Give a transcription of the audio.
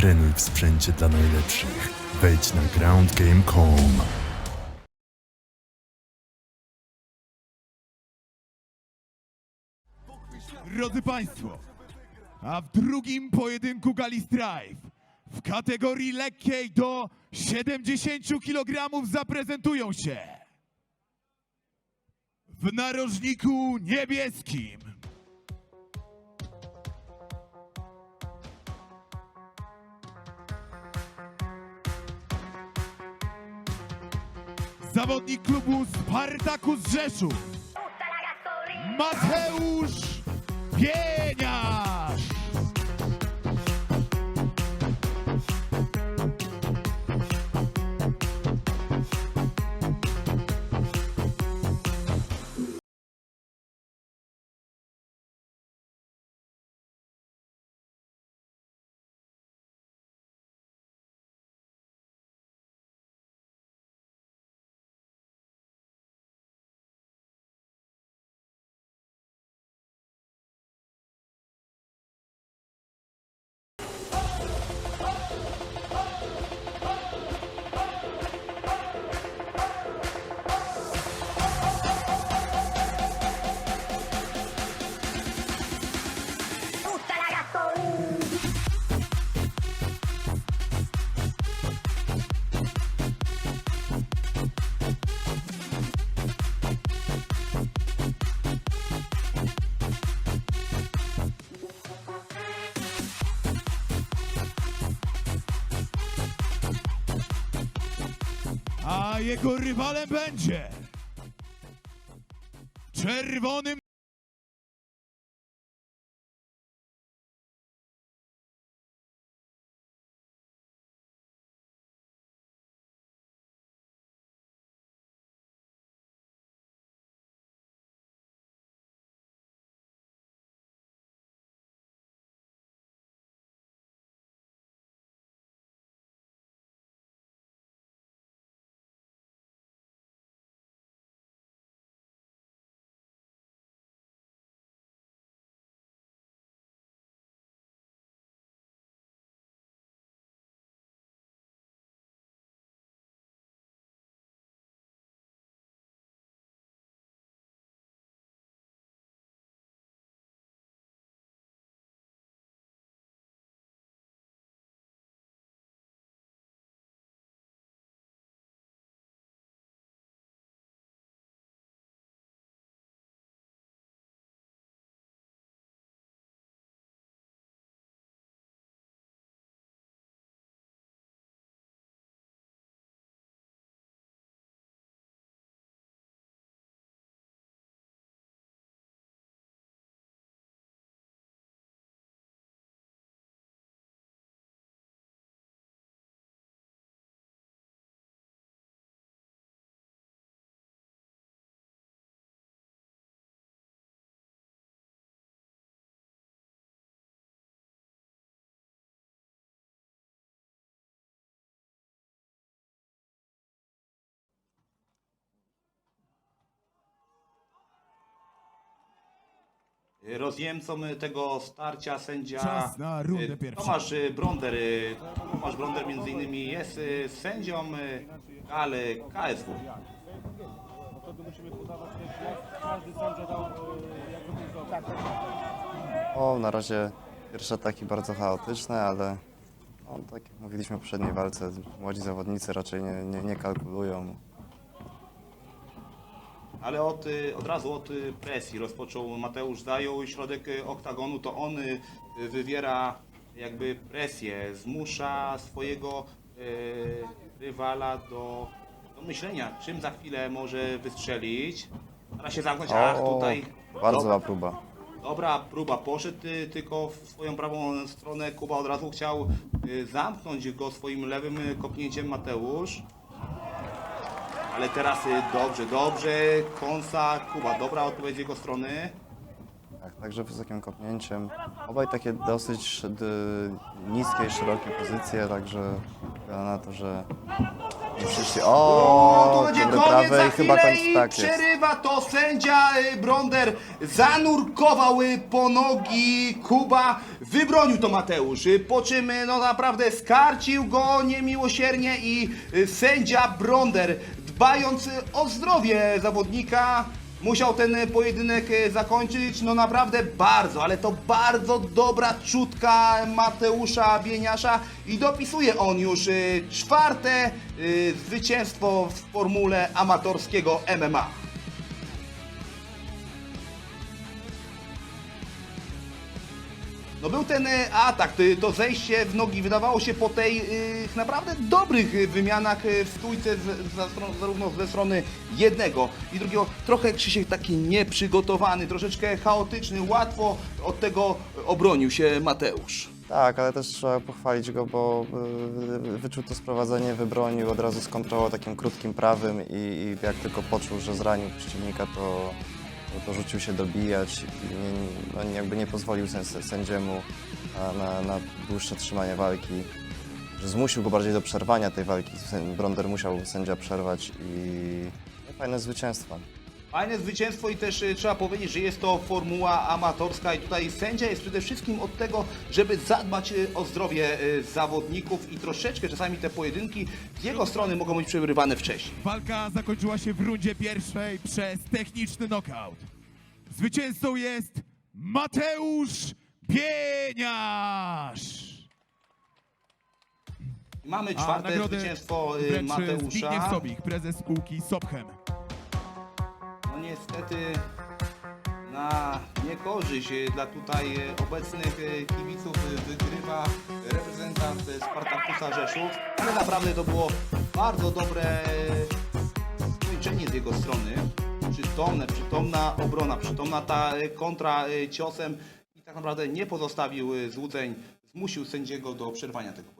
Trenuj w sprzęcie dla najlepszych. Wejdź na groundgame.com. Drodzy Państwo, a w drugim pojedynku Gali Strive w kategorii lekkiej do 70 kg zaprezentują się w narożniku niebieskim zawodnik klubu Spartakus Rzeszów Mateusz Pieniarz. A jego rywalem będzie czerwonym Rozjemcą tego starcia sędzia Czas na rundę y, pierwszą. Tomasz Bronder. y, Tomasz Bronder między innymi jest y, sędzią gali KSW. O, na razie pierwsze ataki bardzo chaotyczne, ale no, tak jak mówiliśmy w poprzedniej walce, młodzi zawodnicy raczej nie, nie, nie kalkulują. Ale od, y, od razu od y, presji rozpoczął Mateusz zajął środek y, oktagonu, to on wywiera jakby presję, zmusza swojego rywala do, do myślenia, czym za chwilę może wystrzelić. Stara się zamknąć, ach tutaj... bardzo Dob- zła próba. Dobra próba, poszedł y, tylko w swoją prawą stronę. Kuba od razu chciał y, zamknąć go swoim lewym y, kopnięciem Mateusz. Ale teraz y, dobrze, dobrze. Kąsa Kuba, dobra odpowiedź z jego strony. Tak, także wysokim kopnięciem. Obaj takie dosyć d- niskie i szerokie pozycje, także wygląda na to, że przyszli. O, to będzie koniec za i chyba chwilę końc i tak jest. przerywa to sędzia y, Bronder. Zanurkował y, po nogi Kuba. Wybronił to Mateusz, y, po czym y, no naprawdę skarcił go niemiłosiernie i y, sędzia Bronder dbając o zdrowie zawodnika Musiał ten pojedynek zakończyć, no naprawdę bardzo, ale to bardzo dobra czutka Mateusza Bieniasza i dopisuje on już y, czwarte y, zwycięstwo w formule amatorskiego MMA. No był ten y, atak, to- zejście w nogi wydawało się po tej y, naprawdę dobrych y, wymianach y, w stójce z, za, zarówno ze strony jednego i drugiego. Trochę Krzysiek taki nieprzygotowany, troszeczkę chaotyczny, łatwo od tego obronił się Mateusz. Tak, ale też trzeba pochwalić go, bo wyczuł to sprowadzenie, wybronił, od razu skontrował takim krótkim prawym i, i jak tylko poczuł, że zranił przeciwnika, to, to, rzucił się dobijać nie, no, jakby nie pozwolił sędziemu na, na, dłuższe trzymanie walki. Że zmusił go bardziej do przerwania tej walki. Bronder musiał sędzia przerwać i no, fajne zwycięstwo. Fajne zwycięstwo i też y, trzeba powiedzieć, że jest to formuła amatorska i tutaj sędzia jest przede wszystkim od tego, żeby zadbać y, o zdrowie y, zawodników i troszeczkę czasami te pojedynki z jego strony mogą być przerywane wcześniej. Walka zakończyła się w rundzie pierwszej przez techniczny knockout. Zwycięzcą jest Mateusz Bieniasz. Mamy czwarte zwycięstwo Mateusza. Zbigniew Sobik, prezes spółki Sopchem. Niestety na niekorzyść y, dla tutaj y, obecnych y, kibiców wygrywa reprezentant Spartakusa Rzeszów, ale naprawdę to było bardzo dobre skończenie z jego strony. Przytomne, przytomna obrona, przytomna ta kontra ciosem i tak naprawdę nie pozostawił złudzeń, zmusił sędziego do przerwania tego.